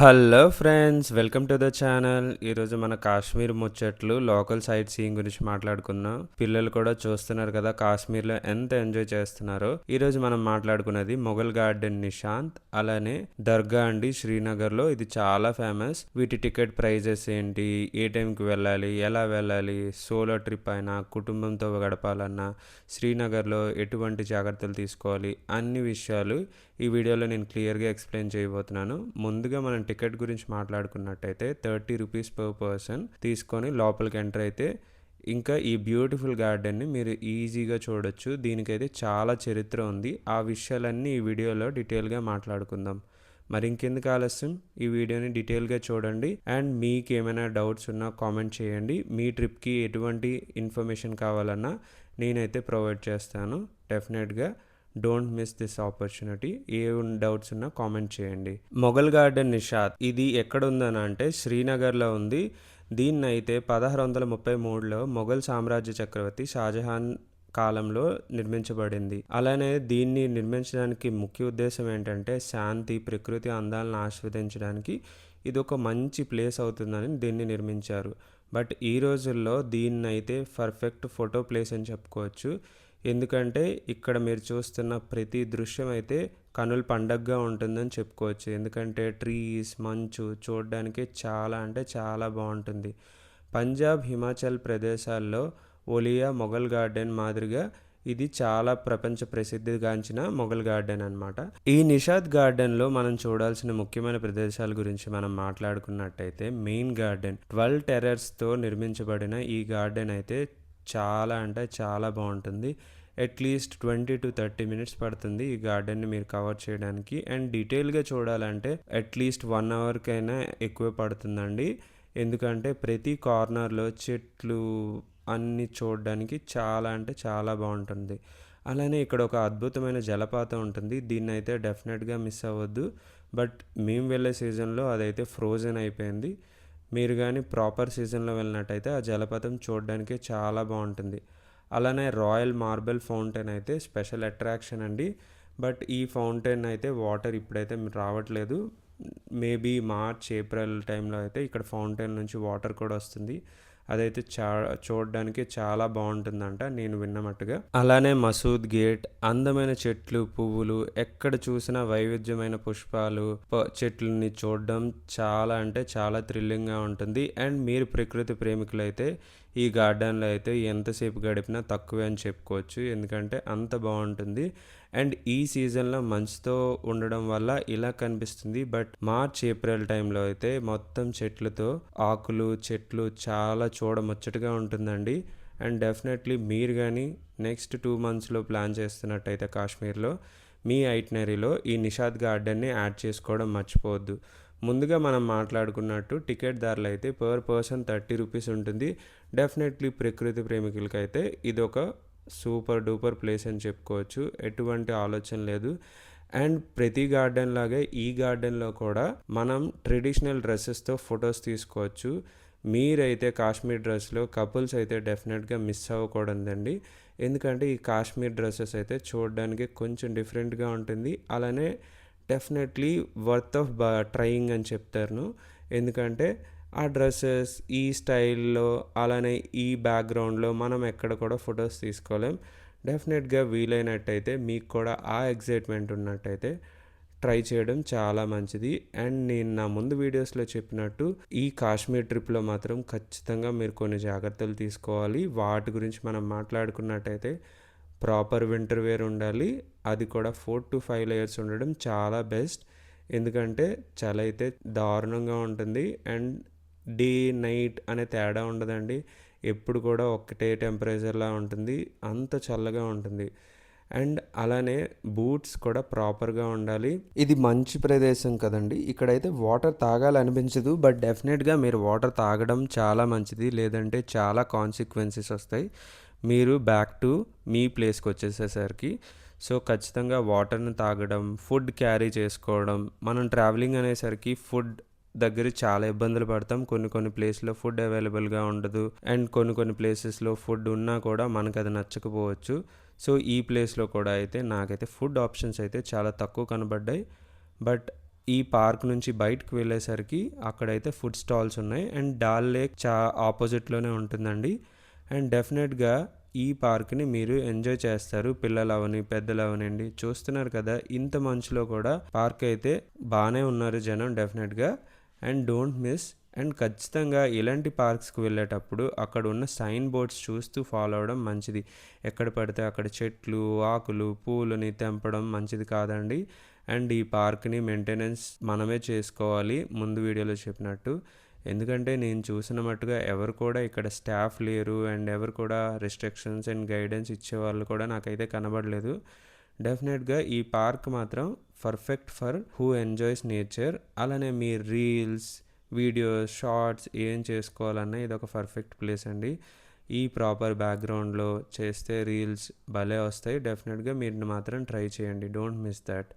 Hello friends welcome to the channel. ఈరోజు మన కాశ్మీర్ ముచ్చట్లు లోకల్ సైట్ సీయింగ్ గురించి మాట్లాడుకున్నాం పిల్లలు కూడా చూస్తున్నారు కదా కాశ్మీర్లో ఎంత ఎంజాయ్ చేస్తున్నారో. ఈరోజు మనం మాట్లాడుకున్నది మొఘల్ గార్డెన్ నిశాంత్ అలానే దర్గా అండి శ్రీనగర్లో. ఇది చాలా ఫేమస్. వీటి టికెట్ ప్రైజెస్ ఏంటి ఏ టైంకి వెళ్ళాలి ఎలా వెళ్ళాలి సోలో ట్రిప్ అయినా కుటుంబంతో గడపాలన్నా శ్రీనగర్లో ఎటువంటి జాగ్రత్తలు తీసుకోవాలి అన్ని విషయాలు ఈ వీడియోలో నేను క్లియర్గా ఎక్స్ప్లెయిన్ చేయబోతున్నాను. ముందుగా మనం టికెట్ గురించి మాట్లాడుకున్నట్టయితే థర్టీ రూపీస్ పర్ పర్సన్ తీసుకొని లోపలికి ఎంటర్ అయితే ఇంకా ఈ బ్యూటిఫుల్ గార్డెన్ని మీరు ఈజీగా చూడొచ్చు. దీనికైతే చాలా చరిత్ర ఉంది. ఆ విషయాలన్నీ ఈ వీడియోలో డీటెయిల్గా మాట్లాడుకుందాం. మరి ఇంకెందుకు ఆలస్యం? ఈ వీడియోని డీటెయిల్గా చూడండి. అండ్ మీకు ఏమైనా డౌట్స్ ఉన్నా కామెంట్ చేయండి. మీ ట్రిప్కి ఎటువంటి ఇన్ఫర్మేషన్ కావాలన్నా నేనైతే ప్రొవైడ్ చేస్తాను. డెఫినెట్గా డోంట్ మిస్ దిస్ ఆపర్చునిటీ ఏ డౌట్స్ ఉన్నా కామెంట్ చేయండి. మొఘల్ గార్డెన్ నిషాద్ ఇది ఎక్కడ ఉందని అంటే శ్రీనగర్లో ఉంది. దీన్ని అయితే పదహారు వందల ముప్పై మూడులో మొఘల్ సామ్రాజ్య చక్రవర్తి షాజహాన్ కాలంలో నిర్మించబడింది. అలానే దీన్ని నిర్మించడానికి ముఖ్య ఉద్దేశం ఏంటంటే శాంతి ప్రకృతి అందాలను ఆస్వాదించడానికి ఇది ఒక మంచి ప్లేస్ అవుతుందని దీన్ని నిర్మించారు. బట్ ఈ రోజుల్లో దీన్ని అయితే పర్ఫెక్ట్ ఫోటో ప్లేస్ అని చెప్పుకోవచ్చు. ఎందుకంటే ఇక్కడ మీరు చూస్తున్న ప్రతి దృశ్యం అయితే కనుల పండగగా ఉంటుందని చెప్పుకోవచ్చు. ఎందుకంటే ట్రీస్ మంచు చూడడానికి చాలా అంటే చాలా బాగుంటుంది. పంజాబ్ హిమాచల్ ప్రదేశాల్లో ఒలియా మొఘల్ గార్డెన్ మాదిరిగా ఇది చాలా ప్రపంచ ప్రసిద్ధిగాంచిన మొఘల్ గార్డెన్ అనమాట ఈ నిషాద్ గార్డెన్లో మనం చూడాల్సిన ముఖ్యమైన ప్రదేశాల గురించి మనం మాట్లాడుకున్నట్టయితే మెయిన్ గార్డెన్ ట్వెల్వ్ టెరర్స్తో నిర్మించబడిన ఈ గార్డెన్ అయితే చాలా అంటే చాలా బాగుంటుంది. At least twenty to thirty minutes పడుతుంది ఈ గార్డెన్ని మీరు కవర్ చేయడానికి. అండ్ డీటెయిల్గా చూడాలంటే అట్లీస్ట్ వన్ అవర్కైనా ఎక్కువ పడుతుందండి. ఎందుకంటే ప్రతి కార్నర్లో చెట్లు అన్ని చూడడానికి చాలా అంటే చాలా బాగుంటుంది. అలానే ఇక్కడ ఒక అద్భుతమైన జలపాతం ఉంటుంది. దీన్ని అయితే డెఫినెట్గా మిస్ అవ్వద్దు. బట్ మేము వెళ్ళే సీజన్లో అదైతే ఫ్రోజన్ అయిపోయింది. మీరు కానీ ప్రాపర్ సీజన్లో వెళ్ళినట్టయితే ఆ జలపాతం చూడడానికి చాలా బాగుంటుంది. అలానే రాయల్ మార్బల్ ఫౌంటైన్ అయితే స్పెషల్ అట్రాక్షన్ అండి. బట్ ఈ ఫౌంటైన్ అయితే వాటర్ ఇప్పుడైతే రావట్లేదు. మేబీ మార్చ్ ఏప్రిల్ టైంలో అయితే ఇక్కడ ఫౌంటైన్ నుంచి వాటర్ కూడా వస్తుంది. అదైతే చా చూడడానికి చాలా బాగుంటుందంట నేను విన్నమట్టుగా. అలానే మసూద్ గేట్ అందమైన చెట్లు పువ్వులు ఎక్కడ చూసినా వైవిధ్యమైన పుష్పాలు చెట్లని చూడడం చాలా అంటే చాలా థ్రిల్లింగ్గా ఉంటుంది. అండ్ మీరు ప్రకృతి ప్రేమికులైతే ఈ గార్డెన్లో అయితే ఎంతసేపు గడిపినా తక్కువే అని చెప్పుకోవచ్చు. ఎందుకంటే అంత బాగుంటుంది. అండ్ ఈ సీజన్లో మంచుతో ఉండడం వల్ల ఇలా కనిపిస్తుంది. బట్ మార్చ్ ఏప్రిల్ టైంలో అయితే మొత్తం చెట్లతో ఆకులు చెట్లు చాలా చూడముచ్చటగా ఉంటుందండి. అండ్ డెఫినెట్లీ మీరు కానీ నెక్స్ట్ టూ మంత్స్లో ప్లాన్ చేస్తున్నట్టయితే కాశ్మీర్లో మీ ఐటినరీలో ఈ నిషాద్ గార్డెన్ని యాడ్ చేసుకోవడం మర్చిపోవద్దు. ముందుగా మనం మాట్లాడుకున్నట్టు టికెట్ ధరలు అయితే పర్ పర్సన్ థర్టీ రూపీస్ ఉంటుంది. డెఫినెట్లీ ప్రకృతి ప్రేమికులకైతే ఇది ఒక సూపర్ డూపర్ ప్లేస్ అని చెప్పుకోవచ్చు. ఎటువంటి ఆలోచన లేదు. అండ్ ప్రతి గార్డెన్ లాగే ఈ గార్డెన్లో కూడా మనం ట్రెడిషనల్ డ్రెస్సెస్తో ఫొటోస్ తీసుకోవచ్చు. మీరైతే కాశ్మీర్ డ్రెస్లో కపుల్స్ అయితే డెఫినెట్గా మిస్ అవ్వకూడదండి. ఎందుకంటే ఈ కాశ్మీర్ డ్రెస్సెస్ అయితే చూడడానికి కొంచెం డిఫరెంట్గా ఉంటుంది. అలానే డెఫినెట్లీ వర్త్ ఆఫ్ బ ట్రయింగ్ అని చెప్తారు ఎందుకంటే ఆ డ్రెస్సెస్ ఈ స్టైల్లో అలానే ఈ బ్యాక్గ్రౌండ్లో మనం ఎక్కడ కూడా ఫొటోస్ తీసుకోలేం. డెఫినెట్గా వీలైనట్టయితే మీకు కూడా ఆ ఎగ్జైట్మెంట్ ఉన్నట్టయితే ట్రై చేయడం చాలా మంచిది. అండ్ నేను నా ముందు వీడియోస్లో చెప్పినట్టు ఈ కాశ్మీర్ ట్రిప్లో మాత్రం ఖచ్చితంగా మీరు కొన్ని జాగ్రత్తలు తీసుకోవాలి. వాటి గురించి మనం మాట్లాడుకున్నట్టయితే ప్రాపర్ వింటర్ వేర్ ఉండాలి. అది కూడా ఫోర్ టు ఫైవ్ లేయర్స్ ఉండడం చాలా బెస్ట్ ఎందుకంటే చలి అయితే దారుణంగా ఉంటుంది. అండ్ డే నైట్ అనే తేడా ఉండదండి. ఎప్పుడు కూడా ఒకటే టెంపరేచర్లా ఉంటుంది. అంత చల్లగా ఉంటుంది. అండ్ అలానే బూట్స్ కూడా ప్రాపర్గా ఉండాలి. ఇది మంచి ప్రదేశం కదండి. ఇక్కడైతే వాటర్ తాగాలనిపించదు. బట్ డెఫినెట్గా మీరు వాటర్ తాగడం చాలా మంచిది. లేదంటే చాలా కాన్సిక్వెన్సెస్ వస్తాయి. మీరు బ్యాక్ టు మీ ప్లేస్కి వచ్చేసేసరికి. సో ఖచ్చితంగా వాటర్ని తాగడం ఫుడ్ క్యారీ చేసుకోవడం మనం ట్రావెలింగ్ అనేసరికి ఫుడ్ దగ్గర చాలా ఇబ్బందులు పడతాం. కొన్ని కొన్ని ప్లేస్లో ఫుడ్ అవైలబుల్గా ఉండదు. అండ్ కొన్ని కొన్ని ప్లేసెస్లో ఫుడ్ ఉన్నా కూడా మనకు అది నచ్చకపోవచ్చు. సో ఈ ప్లేస్లో కూడా అయితే నాకైతే ఫుడ్ ఆప్షన్స్ అయితే చాలా తక్కువ కనబడ్డాయి. బట్ ఈ పార్క్ నుంచి బయటకు వెళ్ళేసరికి అక్కడైతే ఫుడ్ స్టాల్స్ ఉన్నాయి. అండ్ డాల్ లేక్ చా ఆపోజిట్లోనే ఉంటుందండి. అండ్ డెఫినెట్గా ఈ పార్క్ని మీరు ఎంజాయ్ చేస్తారు. పిల్లలు అవని పెద్దలు అవనండి చూస్తున్నారు కదా ఇంత మంచులో కూడా పార్క్ అయితే బాగానే ఉన్నారు జనం డెఫినెట్గా. అండ్ డోంట్ మిస్ అండ్ ఖచ్చితంగా ఇలాంటి పార్క్స్కి వెళ్ళేటప్పుడు అక్కడ ఉన్న సైన్ బోర్డ్స్ చూస్తూ ఫాలో అవడం మంచిది. ఎక్కడ పడితే అక్కడ చెట్లు ఆకులు పూలని తెంపడం మంచిది కాదండి. అండ్ ఈ పార్క్ని మెయింటెనెన్స్ మనమే చేసుకోవాలి. ముందు వీడియోలో చెప్పినట్టు. ఎందుకంటే నేను చూసిన మట్టుగా ఎవరు కూడా ఇక్కడ స్టాఫ్ లేరు అండ్ ఎవరు కూడా రెస్ట్రిక్షన్స్ అండ్ గైడెన్స్ ఇచ్చేవాళ్ళు కూడా నాకైతే కనబడలేదు. డెఫినెట్గా ఈ పార్క్ మాత్రం perfect for who enjoys nature అలానే మీ రీల్స్ వీడియోస్ షార్ట్స్ ఏం చేసుకోవాలన్నా ఇది ఒక పర్ఫెక్ట్ ప్లేస్ అండి. ఈ ప్రాపర్ బ్యాక్గ్రౌండ్లో చేస్తే రీల్స్ భలే వస్తాయి. డెఫినెట్గా మీరు మాత్రం ట్రై చేయండి. డోంట్ మిస్ దట్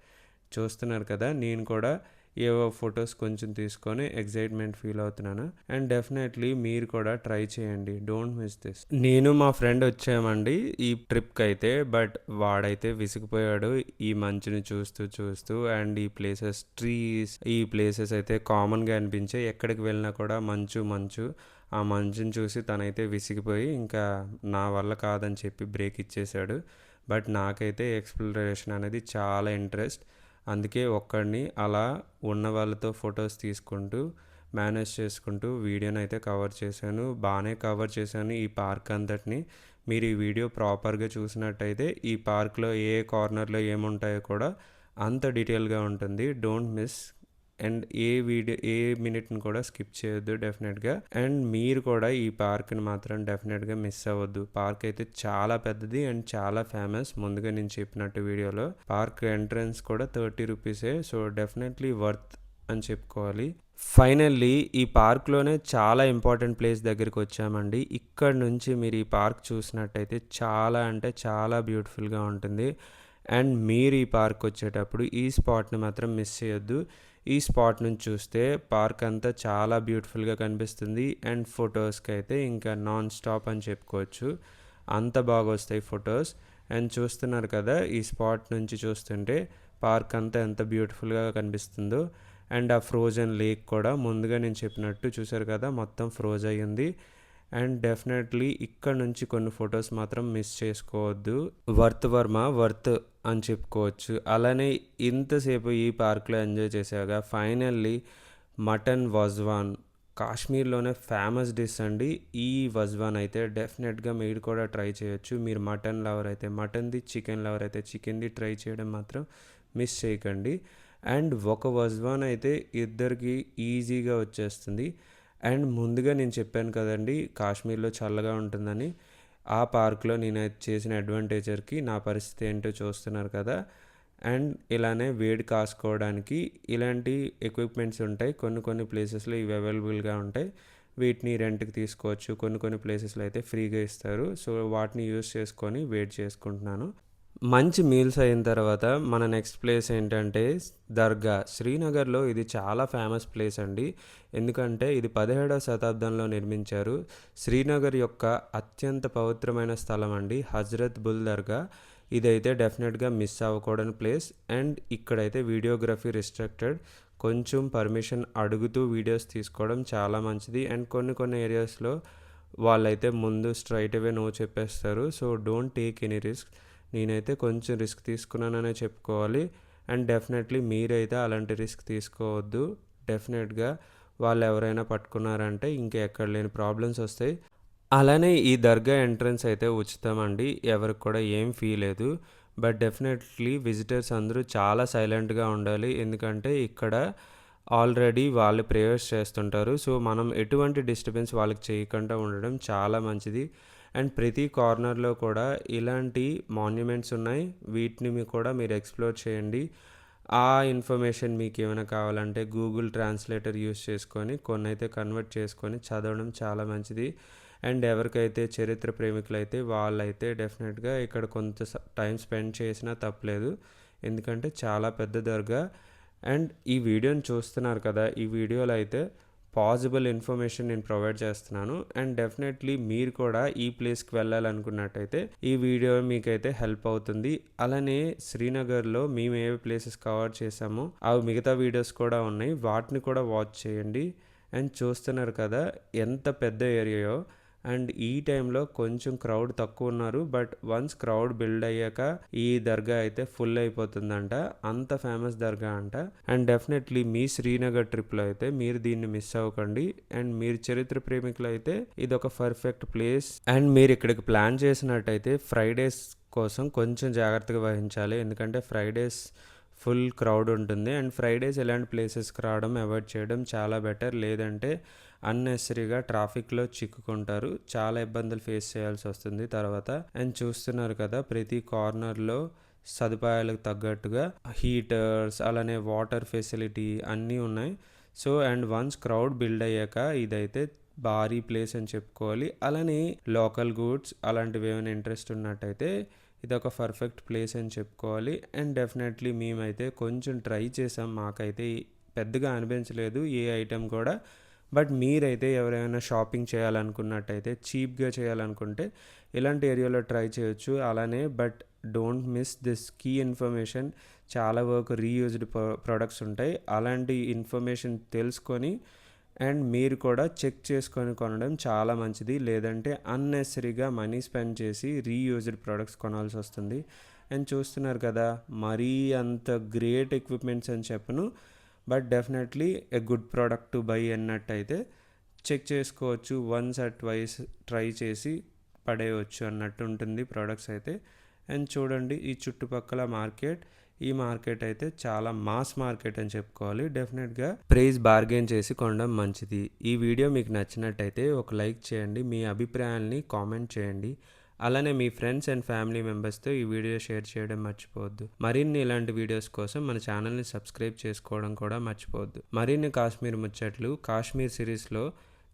చూస్తున్నారు కదా నేను కూడా ఏవో ఫొటోస్ కొంచెం తీసుకొని ఎగ్జైట్మెంట్ ఫీల్ అవుతున్నాను. అండ్ డెఫినెట్లీ మీరు కూడా ట్రై చేయండి. Don't miss this. నేను మా ఫ్రెండ్ వచ్చామండి ఈ ట్రిప్కి అయితే బట్ వాడైతే విసిగిపోయాడు ఈ మంచుని చూస్తూ చూస్తూ. అండ్ ఈ ప్లేసెస్ ట్రీస్ ఈ ప్లేసెస్ అయితే కామన్గా అనిపించాయి ఎక్కడికి వెళ్ళినా కూడా మంచు మంచు. ఆ మంచుని చూసి తనైతే విసిగిపోయి ఇంకా నా వల్ల కాదని చెప్పి బ్రేక్ ఇచ్చేశాడు. బట్ నాకైతే ఎక్స్ప్లోరేషన్ అనేది చాలా ఇంట్రెస్ట్. అందుకే ఒక్కడిని అలా ఉన్న వాళ్ళతో ఫొటోస్ తీసుకుంటూ మేనేజ్ చేసుకుంటూ వీడియోని అయితే కవర్ చేశాను. బాగానే కవర్ చేశాను ఈ పార్క్ అంతటిని. మీరు ఈ వీడియో ప్రాపర్గా చూసినట్టయితే ఈ పార్క్లో ఏ కార్నర్లో ఏముంటాయో కూడా అంత డీటెయిల్గా ఉంటుంది. Don't miss. అండ్ ఏ వీడియో ఏ మినిట్ని కూడా స్కిప్ చేయొద్దు డెఫినెట్గా. అండ్ మీరు కూడా ఈ పార్క్ని మాత్రం డెఫినెట్గా మిస్ అవ్వద్దు. పార్క్ అయితే చాలా పెద్దది అండ్ చాలా ఫేమస్. ముందుగా నేను చెప్పినట్టు వీడియోలో పార్క్ ఎంట్రన్స్ కూడా థర్టీ రూపీసే. సో డెఫినెట్లీ వర్త్ అని చెప్పుకోవాలి. ఫైనల్లీ ఈ పార్క్లోనే చాలా ఇంపార్టెంట్ ప్లేస్ దగ్గరికి వచ్చామండి. ఇక్కడ నుంచి మీరు ఈ పార్క్ చూసినట్టయితే చాలా అంటే చాలా బ్యూటిఫుల్గా ఉంటుంది. అండ్ మీరు ఈ పార్క్ వచ్చేటప్పుడు ఈ స్పాట్ని మాత్రం మిస్ చేయొద్దు. ఈ స్పాట్ నుంచి చూస్తే పార్క్ అంతా చాలా బ్యూటిఫుల్గా కనిపిస్తుంది. అండ్ ఫొటోస్కి అయితే ఇంకా నాన్ స్టాప్ అని చెప్పుకోవచ్చు. అంత బాగా వస్తాయి ఫొటోస్. అండ్ చూస్తున్నారు కదా ఈ స్పాట్ నుంచి చూస్తుంటే పార్క్ అంతా ఎంత బ్యూటిఫుల్గా కనిపిస్తుందో. అండ్ ఆ ఫ్రోజన్ లేక్ కూడా ముందుగా నేను చెప్పినట్టు చూసారు కదా మొత్తం ఫ్రోజ్ అయ్యింది. అండ్ డెఫినెట్లీ ఇక్కడ నుంచి కొన్ని ఫొటోస్ మాత్రం మిస్ చేసుకోవద్దు. వర్త్ వర్మ వర్త్ అని చెప్పుకోవచ్చు. అలానే ఇంతసేపు ఈ పార్క్లో ఎంజాయ్ చేశాక ఫైనల్లీ మటన్ వజ్వాన్. కాశ్మీర్లోనే ఫేమస్ డిష్ అండి. ఈ వజ్వాన్ అయితే డెఫినెట్గా మీరు కూడా ట్రై చేయొచ్చు. మీరు మటన్ లవర్ అయితే మటన్ది చికెన్ లవర్ అయితే చికెన్ది ట్రై చేయడం మాత్రం మిస్ చేయకండి. అండ్ ఒక వజ్వాన్ అయితే ఇద్దరికి ఈజీగా వచ్చేస్తుంది. అండ్ ముందుగా నేను చెప్పాను కదండి కాశ్మీర్లో చల్లగా ఉంటుందని. ఆ పార్క్లో నేను చేసిన అడ్వాంటేజర్కి నా పరిస్థితి ఏంటో చూస్తున్నారు కదా. అండ్ ఇలానే వేడి కాసుకోవడానికి ఇలాంటి ఎక్విప్మెంట్స్ ఉంటాయి. కొన్ని కొన్ని ప్లేసెస్లో ఇవి అవైలబుల్గా ఉంటాయి. వీటిని రెంట్కి తీసుకోవచ్చు. కొన్ని కొన్ని ప్లేసెస్లో అయితే ఫ్రీగా ఇస్తారు. సో వాటిని యూస్ చేసుకొని వెయిట్ చేసుకుంటున్నాను. మంచి మీల్స్ అయిన తర్వాత మన నెక్స్ట్ ప్లేస్ ఏంటంటే దర్గా. శ్రీనగర్లో ఇది చాలా ఫేమస్ ప్లేస్ అండి. ఎందుకంటే ఇది పదిహేడవ శతాబ్దంలో నిర్మించారు. శ్రీనగర్ యొక్క అత్యంత పవిత్రమైన స్థలం అండి హజరత్ బుల్ దర్గా. ఇదైతే డెఫినెట్గా మిస్ అవ్వకూడని ప్లేస్ అండ్ ఇక్కడైతే వీడియోగ్రఫీ రిస్ట్రిక్టెడ్ కొంచెం పర్మిషన్ అడుగుతూ వీడియోస్ తీసుకోవడం చాలా మంచిది అండ్ కొన్ని కొన్ని ఏరియాస్లో వాళ్ళైతే ముందు స్ట్రైట్ అవే నో చెప్పేస్తారు. So don't take any risk నేనైతే కొంచెం రిస్క్ తీసుకున్నాననే చెప్పుకోవాలి. అండ్ డెఫినెట్లీ మీరైతే అలాంటి రిస్క్ తీసుకోవద్దు. డెఫినెట్గా వాళ్ళు ఎవరైనా పట్టుకున్నారంటే ఇంకా ఎక్కడ లేని ప్రాబ్లమ్స్ వస్తాయి. అలానే ఈ దర్గా ఎంట్రన్స్ అయితే ఉచితం అండి ఎవరికి కూడా ఏం ఫీ లేదు. బట్ డెఫినెట్లీ విజిటర్స్ అందరూ చాలా సైలెంట్గా ఉండాలి. ఎందుకంటే ఇక్కడ ఆల్రెడీ వాళ్ళు ప్రేయర్స్ చేస్తుంటారు. సో మనం ఎటువంటి డిస్టర్బెన్స్ వాళ్ళకి చేయకుండా ఉండడం చాలా మంచిది. అండ్ ప్రతి కార్నర్లో కూడా ఇలాంటి మాన్యుమెంట్స్ ఉన్నాయి. వీటిని మీ కూడా మీరు ఎక్స్ప్లోర్ చేయండి. ఆ ఇన్ఫర్మేషన్ మీకు ఏమైనా కావాలంటే గూగుల్ ట్రాన్స్లేటర్ యూస్ చేసుకొని కొన్ని అయితే కన్వర్ట్ చేసుకొని చదవడం చాలా మంచిది. అండ్ ఎవరికైతే చరిత్ర ప్రేమికులు అయితే వాళ్ళైతే డెఫినెట్గా ఇక్కడ కొంత టైం స్పెండ్ చేసినా తప్పలేదు. ఎందుకంటే చాలా పెద్ద దర్గా. అండ్ ఈ వీడియోని చూస్తున్నారు కదా ఈ వీడియోలో అయితే పాజిబుల్ ఇన్ఫర్మేషన్ నేను ప్రొవైడ్ చేస్తున్నాను. అండ్ డెఫినెట్లీ మీరు కూడా ఈ ప్లేస్కి వెళ్ళాలనుకున్నట్టయితే ఈ వీడియో మీకైతే హెల్ప్ అవుతుంది. అలానే శ్రీనగర్లో మేము ఏ ప్లేసెస్ కవర్ చేసామో అవి మిగతా వీడియోస్ కూడా ఉన్నాయి. వాటిని కూడా వాచ్ చేయండి. అండ్ చూస్తున్నారు కదా ఎంత పెద్ద ఏరియాయో. అండ్ ఈ టైంలో కొంచెం క్రౌడ్ తక్కువ ఉన్నారు బట్ వన్స్ క్రౌడ్ బిల్డ్ అయ్యాక ఈ దర్గా అయితే ఫుల్ అయిపోతుందంట. అంత ఫేమస్ దర్గా అంట. అండ్ డెఫినెట్లీ మీ శ్రీనగర్ ట్రిప్లో అయితే మీరు దీన్ని మిస్ అవ్వకండి. అండ్ మీరు చరిత్ర ప్రేమికులు అయితే ఇది ఒక పర్ఫెక్ట్ ప్లేస్. అండ్ మీరు ఇక్కడికి ప్లాన్ చేసినట్టయితే ఫ్రైడేస్ కోసం కొంచెం జాగ్రత్తగా వహించాలి. ఎందుకంటే ఫ్రైడేస్ ఫుల్ క్రౌడ్ ఉంటుంది. అండ్ ఫ్రైడేస్ ఇలాంటి ప్లేసెస్కి రావడం అవాయిడ్ చేయడం చాలా బెటర్. లేదంటే అన్నెసరీగా ట్రాఫిక్లో చిక్కుకుంటారు. చాలా ఇబ్బందులు ఫేస్ చేయాల్సి వస్తుంది. తర్వాత అండ్ చూస్తున్నారు కదా ప్రతి కార్నర్లో సదుపాయాలకు తగ్గట్టుగా హీటర్స్ అలానే వాటర్ ఫెసిలిటీ అన్నీ ఉన్నాయి. So and once crowd build అయ్యాక ఇదైతే భారీ ప్లేస్ అని చెప్పుకోవాలి. అలానే లోకల్ గూడ్స్ అలాంటివి ఏమైనా ఇంట్రెస్ట్ ఉన్నట్టయితే ఇది ఒక పర్ఫెక్ట్ ప్లేస్ అని చెప్పుకోవాలి. అండ్ డెఫినెట్లీ మేమైతే కొంచెం ట్రై చేసాం. మాకైతే పెద్దగా అనిపించలేదు. ఏ ఐటెం కూడా బట్ మీరైతే ఎవరైనా షాపింగ్ చేయాలనుకున్నట్టయితే చీప్గా చేయాలనుకుంటే ఇలాంటి ఏరియాలో ట్రై చేయొచ్చు అలానే but don't miss this key information. చాలా వరకు రీయూజ్డ్ ప్రొడక్ట్స్ ఉంటాయి. అలాంటి ఇన్ఫర్మేషన్ తెలుసుకొని అండ్ మీరు కూడా చెక్ చేసుకొని కొనడం చాలా మంచిది. లేదంటే అన్నెసరీగా మనీ స్పెండ్ చేసి రీయూజ్డ్ ప్రొడక్ట్స్ కొనాల్సి వస్తుంది. అండ్ చూస్తున్నారు కదా మరీ అంత గ్రేట్ ఎక్విప్మెంట్స్ అని చెప్పను. But definitely a good product to buy అన్నట్టయితే చెక్ చేసుకోవచ్చు. వన్స్ అట్ ట్వైస్ ట్రై చేసి పడేయవచ్చు అన్నట్టు ఉంటుంది ప్రోడక్ట్స్ అయితే. అండ్ చూడండి ఈ చుట్టుపక్కల మార్కెట్ ఈ మార్కెట్ అయితే చాలా మాస్ మార్కెట్ అని చెప్పుకోవాలి. డెఫినెట్గా ప్రైస్ బార్గెన్ చేసి కొనడం మంచిది. ఈ వీడియో మీకు నచ్చినట్టయితే ఒక లైక్ చేయండి. మీ అభిప్రాయాల్ని కామెంట్ చేయండి. అలానే మీ ఫ్రెండ్స్ అండ్ ఫ్యామిలీ మెంబర్స్తో ఈ వీడియో షేర్ చేయడం మర్చిపోవద్దు. మరిన్ని ఇలాంటి వీడియోస్ కోసం మన ఛానల్ని సబ్స్క్రైబ్ చేసుకోవడం కూడా మర్చిపోవద్దు. మరిన్ని కాశ్మీర్ ముచ్చట్లు కాశ్మీర్ సిరీస్లో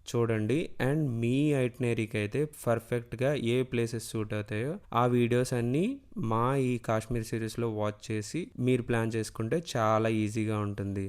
చూడండి. అండ్ మీ ఐటనరీకి అయితే పర్ఫెక్ట్గా ఏ ప్లేసెస్ సూట్ అవుతాయో ఆ వీడియోస్ అన్నీ మా ఈ కాశ్మీర్ సిరీస్లో వాచ్ చేసి మీరు ప్లాన్ చేసుకుంటే చాలా ఈజీగా ఉంటుంది.